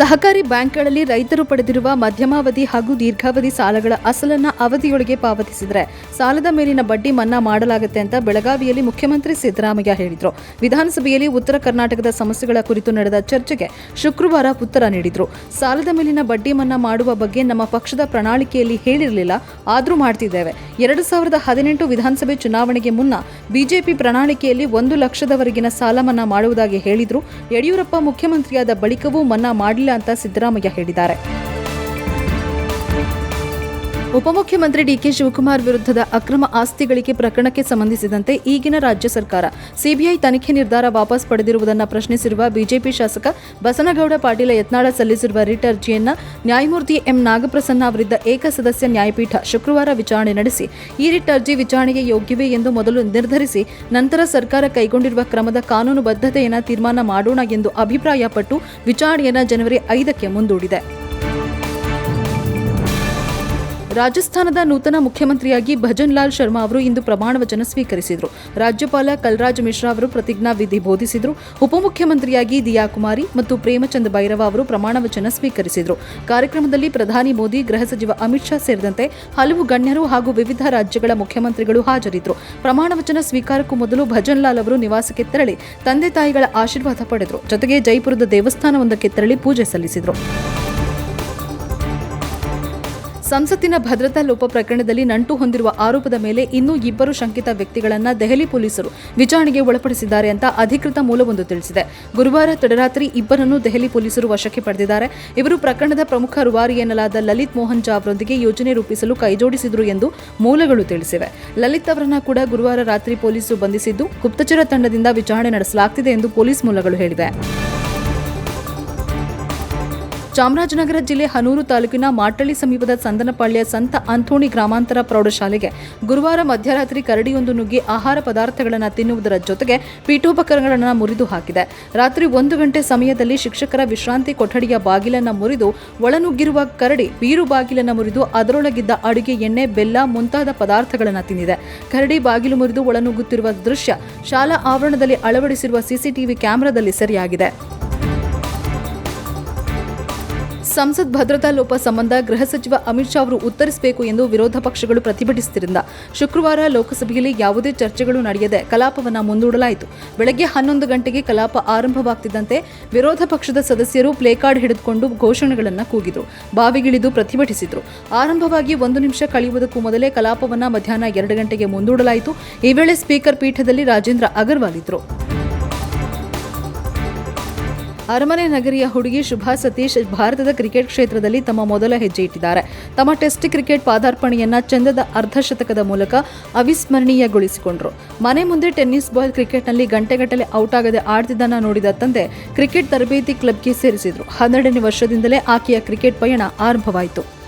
ಸಹಕಾರಿ ಬ್ಯಾಂಕ್ಗಳಲ್ಲಿ ರೈತರು ಪಡೆದಿರುವ ಮಧ್ಯಮಾವಧಿ ಹಾಗೂ ದೀರ್ಘಾವಧಿ ಸಾಲಗಳ ಅಸಲನ್ನ ಅವಧಿಯೊಳಗೆ ಪಾವತಿಸಿದರೆ ಸಾಲದ ಮೇಲಿನ ಬಡ್ಡಿ ಮನ್ನಾ ಮಾಡಲಾಗುತ್ತೆ ಅಂತ ಬೆಳಗಾವಿಯಲ್ಲಿ ಮುಖ್ಯಮಂತ್ರಿ ಸಿದ್ದರಾಮಯ್ಯ ಹೇಳಿದರು. ವಿಧಾನಸಭೆಯಲ್ಲಿ ಉತ್ತರ ಕರ್ನಾಟಕದ ಸಮಸ್ಯೆಗಳ ಕುರಿತು ನಡೆದ ಚರ್ಚೆಗೆ ಶುಕ್ರವಾರ ಉತ್ತರ ನೀಡಿದರು. ಸಾಲದ ಮೇಲಿನ ಬಡ್ಡಿ ಮನ್ನಾ ಮಾಡುವ ಬಗ್ಗೆ ನಮ್ಮ ಪಕ್ಷದ ಪ್ರಣಾಳಿಕೆಯಲ್ಲಿ ಹೇಳಿರಲಿಲ್ಲ, ಆದರೂ ಮಾಡ್ತಿದ್ದೇವೆ. ಎರಡು ಸಾವಿರದ ಹದಿನೆಂಟು ವಿಧಾನಸಭೆ ಚುನಾವಣೆಗೆ ಮುನ್ನ ಬಿಜೆಪಿ ಪ್ರಣಾಳಿಕೆಯಲ್ಲಿ ಒಂದು ಲಕ್ಷದವರೆಗಿನ ಸಾಲ ಮನ್ನಾ ಮಾಡುವುದಾಗಿ ಹೇಳಿದ್ರು. ಯಡಿಯೂರಪ್ಪ ಮುಖ್ಯಮಂತ್ರಿಯಾದ ಬಳಿಕವೂ ಮನ್ನಾ ಅಂತ ಸಿದ್ದರಾಮಯ್ಯ ಹೇಳಿದ್ದಾರೆ. ಉಪಮುಖ್ಯಮಂತ್ರಿ ಡಿಕೆ ಶಿವಕುಮಾರ್ ವಿರುದ್ಧದ ಅಕ್ರಮ ಆಸ್ತಿ ಗಳಿಕೆ ಪ್ರಕರಣಕ್ಕೆ ಸಂಬಂಧಿಸಿದಂತೆ ಈಗಿನ ರಾಜ್ಯ ಸರ್ಕಾರ ಸಿಬಿಐ ತನಿಖೆ ನಿರ್ಧಾರ ವಾಪಸ್ ಪಡೆದಿರುವುದನ್ನು ಪ್ರಶ್ನಿಸಿರುವ ಬಿಜೆಪಿ ಶಾಸಕ ಬಸನಗೌಡ ಪಾಟೀಲ ಯತ್ನಾಳ ಸಲ್ಲಿಸಿರುವ ರಿಟ್ ಅರ್ಜಿಯನ್ನು ನ್ಯಾಯಮೂರ್ತಿ ಎಂ ನಾಗಪ್ರಸನ್ನ ಅವರಿದ್ದ ಏಕಸದಸ್ಯ ನ್ಯಾಯಪೀಠ ಶುಕ್ರವಾರ ವಿಚಾರಣೆ ನಡೆಸಿ, ಈ ರಿಟ್ ಅರ್ಜಿ ವಿಚಾರಣೆಗೆ ಯೋಗ್ಯವೇ ಎಂದು ಮೊದಲು ನಿರ್ಧರಿಸಿ, ನಂತರ ಸರ್ಕಾರ ಕೈಗೊಂಡಿರುವ ಕ್ರಮದ ಕಾನೂನು ಬದ್ಧತೆಯನ್ನು ತೀರ್ಮಾನ ಮಾಡೋಣ ಎಂದು ಅಭಿಪ್ರಾಯಪಟ್ಟು ವಿಚಾರಣೆಯನ್ನು ಜನವರಿ ಐದಕ್ಕೆ ಮುಂದೂಡಿದೆ. ರಾಜಸ್ಥಾನದ ನೂತನ ಮುಖ್ಯಮಂತ್ರಿಯಾಗಿ ಭಜನ್ ಲಾಲ್ ಶರ್ಮಾ ಅವರು ಇಂದು ಪ್ರಮಾಣ ವಚನ ಸ್ವೀಕರಿಸಿದರು. ರಾಜ್ಯಪಾಲ ಕಲ್ರಾಜ್ ಮಿಶ್ರಾ ಅವರು ಪ್ರತಿಜ್ಞಾ ವಿಧಿ ಬೋಧಿಸಿದರು. ಉಪಮುಖ್ಯಮಂತ್ರಿಯಾಗಿ ದಿಯಾ ಕುಮಾರಿ ಮತ್ತು ಪ್ರೇಮಚಂದ್ ಭೈರವ ಅವರು ಪ್ರಮಾಣ ವಚನ ಸ್ವೀಕರಿಸಿದರು. ಕಾರ್ಯಕ್ರಮದಲ್ಲಿ ಪ್ರಧಾನಿ ಮೋದಿ, ಗೃಹ ಸಚಿವ ಅಮಿತ್ ಶಾ ಸೇರಿದಂತೆ ಹಲವು ಗಣ್ಯರು ಹಾಗೂ ವಿವಿಧ ರಾಜ್ಯಗಳ ಮುಖ್ಯಮಂತ್ರಿಗಳು ಹಾಜರಿದ್ದರು ಪ್ರಮಾಣ ವಚನ ಸ್ವೀಕಾರಕ್ಕೂ ಮೊದಲು ಭಜನ್ ಲಾಲ್ ಅವರು ನಿವಾಸಕ್ಕೆ ತೆರಳಿ ತಂದೆ ತಾಯಿಗಳ ಆಶೀರ್ವಾದ ಪಡೆದರು. ಜೊತೆಗೆ ಜೈಪುರದ ದೇವಸ್ಥಾನವೊಂದಕ್ಕೆ ತೆರಳಿ ಪೂಜೆ ಸಲ್ಲಿಸಿದರು. ಸಂಸತ್ತಿನ ಭದ್ರತಾ ಲೋಪ ಪ್ರಕರಣದಲ್ಲಿ ನಂಟು ಹೊಂದಿರುವ ಆರೋಪದ ಮೇಲೆ ಇನ್ನೂ ಇಬ್ಬರು ಶಂಕಿತ ವ್ಯಕ್ತಿಗಳನ್ನು ದೆಹಲಿ ಪೊಲೀಸರು ವಿಚಾರಣೆಗೆ ಒಳಪಡಿಸಿದ್ದಾರೆ ಅಂತ ಅಧಿಕೃತ ಮೂಲವೊಂದು ತಿಳಿಸಿದೆ. ಗುರುವಾರ ತಡರಾತ್ರಿ ಇಬ್ಬರನ್ನು ದೆಹಲಿ ಪೊಲೀಸರು ವಶಕ್ಕೆ ಪಡೆದಿದ್ದಾರೆ. ಇವರು ಪ್ರಕರಣದ ಪ್ರಮುಖ ರುವಾರಿ ಎನ್ನಲಾದ ಲಲಿತ್ ಮೋಹನ್ ಜಾ ಅವರೊಂದಿಗೆ ಯೋಜನೆ ರೂಪಿಸಲು ಕೈಜೋಡಿಸಿದ್ರು ಎಂದು ಮೂಲಗಳು ತಿಳಿಸಿವೆ. ಲಲಿತ್ ಅವರನ್ನ ಕೂಡ ಗುರುವಾರ ರಾತ್ರಿ ಪೊಲೀಸರು ಬಂಧಿಸಿದ್ದು ಗುಪ್ತಚರ ತಂಡದಿಂದ ವಿಚಾರಣೆ ನಡೆಸಲಾಗ್ತಿದೆ ಎಂದು ಪೊಲೀಸ್ ಮೂಲಗಳು ಹೇಳಿವೆ. ಚಾಮರಾಜನಗರ ಜಿಲ್ಲೆ ಹನೂರು ತಾಲೂಕಿನ ಮಾಟಳ್ಳಿ ಸಮೀಪದ ಸಂದನಪಾಳ್ಯ ಸಂತ ಅಂಥೋಣಿ ಗ್ರಾಮಾಂತರ ಪ್ರೌಢಶಾಲೆಗೆ ಗುರುವಾರ ಮಧ್ಯರಾತ್ರಿ ಕರಡಿಯೊಂದು ನುಗ್ಗಿ ಆಹಾರ ಪದಾರ್ಥಗಳನ್ನು ತಿನ್ನುವುದರ ಜೊತೆಗೆ ಪೀಠೋಪಕರಣಗಳನ್ನು ಮುರಿದು ಹಾಕಿದೆ. ರಾತ್ರಿ ಒಂದು ಗಂಟೆ ಸಮಯದಲ್ಲಿ ಶಿಕ್ಷಕರ ವಿಶ್ರಾಂತಿ ಕೊಠಡಿಯ ಬಾಗಿಲನ್ನು ಮುರಿದು ಒಳನುಗ್ಗಿರುವ ಕರಡಿ ಬೀರು ಬಾಗಿಲನ್ನು ಮುರಿದು ಅದರೊಳಗಿದ್ದ ಅಡುಗೆ ಎಣ್ಣೆ ಬೆಲ್ಲ ಮುಂತಾದ ಪದಾರ್ಥಗಳನ್ನು ತಿಂದಿದೆ. ಕರಡಿ ಬಾಗಿಲು ಮುರಿದು ಒಳನುಗ್ಗುತ್ತಿರುವ ದೃಶ್ಯ ಶಾಲಾ ಆವರಣದಲ್ಲಿ ಅಳವಡಿಸಿರುವ ಸಿಸಿಟಿವಿ ಕ್ಯಾಮೆರಾದಲ್ಲಿ ಸೆರೆಯಾಗಿದೆ. ಸಂಸತ್ ಭದ್ರತಾ ಲೋಪ ಸಂಬಂಧ ಗೃಹ ಸಚಿವ ಅಮಿತ್ ಶಾ ಅವರು ಉತ್ತರಿಸಬೇಕು ಎಂದು ವಿರೋಧ ಪಕ್ಷಗಳು ಪ್ರತಿಭಟಿಸುತ್ತಿರುವ ಶುಕ್ರವಾರ ಲೋಕಸಭೆಯಲ್ಲಿ ಯಾವುದೇ ಚರ್ಚೆಗಳು ನಡೆಯದೆ ಕಲಾಪವನ್ನು ಮುಂದೂಡಲಾಯಿತು. ಬೆಳಗ್ಗೆ ಹನ್ನೊಂದು ಗಂಟೆಗೆ ಕಲಾಪ ಆರಂಭವಾಗ್ತಿದ್ದಂತೆ ವಿರೋಧ ಪಕ್ಷದ ಸದಸ್ಯರು ಪ್ಲೇಕಾರ್ಡ್ ಹಿಡಿದುಕೊಂಡು ಘೋಷಣೆಗಳನ್ನು ಕೂಗಿದರು. ಬಾವಿಗಿಳಿದು ಪ್ರತಿಭಟಿಸಿದರು. ಆರಂಭವಾಗಿ ಒಂದು ನಿಮಿಷ ಕಳೆಯುವುದಕ್ಕೂ ಮೊದಲೇ ಕಲಾಪವನ್ನು ಮಧ್ಯಾಹ್ನ ಎರಡು ಗಂಟೆಗೆ ಮುಂದೂಡಲಾಯಿತು. ಈ ವೇಳೆ ಸ್ಪೀಕರ್ ಪೀಠದಲ್ಲಿ ರಾಜೇಂದ್ರ ಅಗರ್ವಾಲ್ ಇದ್ದರು ಅರಮನೆ ನಗರಿಯ ಹುಡುಗಿ ಶುಭಾ ಸತೀಶ್ ಭಾರತದ ಕ್ರಿಕೆಟ್ ಕ್ಷೇತ್ರದಲ್ಲಿ ತಮ್ಮ ಮೊದಲ ಹೆಜ್ಜೆ ಇಟ್ಟಿದ್ದಾರೆ. ತಮ್ಮ ಟೆಸ್ಟ್ ಕ್ರಿಕೆಟ್ ಪಾದಾರ್ಪಣೆಯನ್ನ ಚಂದದ ಅರ್ಧಶತಕದ ಮೂಲಕ ಅವಿಸ್ಮರಣೀಯಗೊಳಿಸಿಕೊಂಡರು. ಮನೆ ಮುಂದೆ ಟೆನ್ನಿಸ್ ಬಾಲ್ ಕ್ರಿಕೆಟ್ನಲ್ಲಿ ಗಂಟೆಗಟ್ಟಲೆ ಔಟ್ ಆಗದೆ ಆಡ್ತಿದ್ದನ್ನ ನೋಡಿದ ತಂದೆ ಕ್ರಿಕೆಟ್ ತರಬೇತಿ ಕ್ಲಬ್ಗೆ ಸೇರಿಸಿದ್ರು. ಹನ್ನೆರಡನೇ ವರ್ಷದಿಂದಲೇ ಆಕೆಯ ಕ್ರಿಕೆಟ್ ಪಯಣ ಆರಂಭವಾಯಿತು.